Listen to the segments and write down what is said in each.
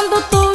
Quando tu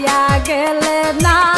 হইয়া গেলে না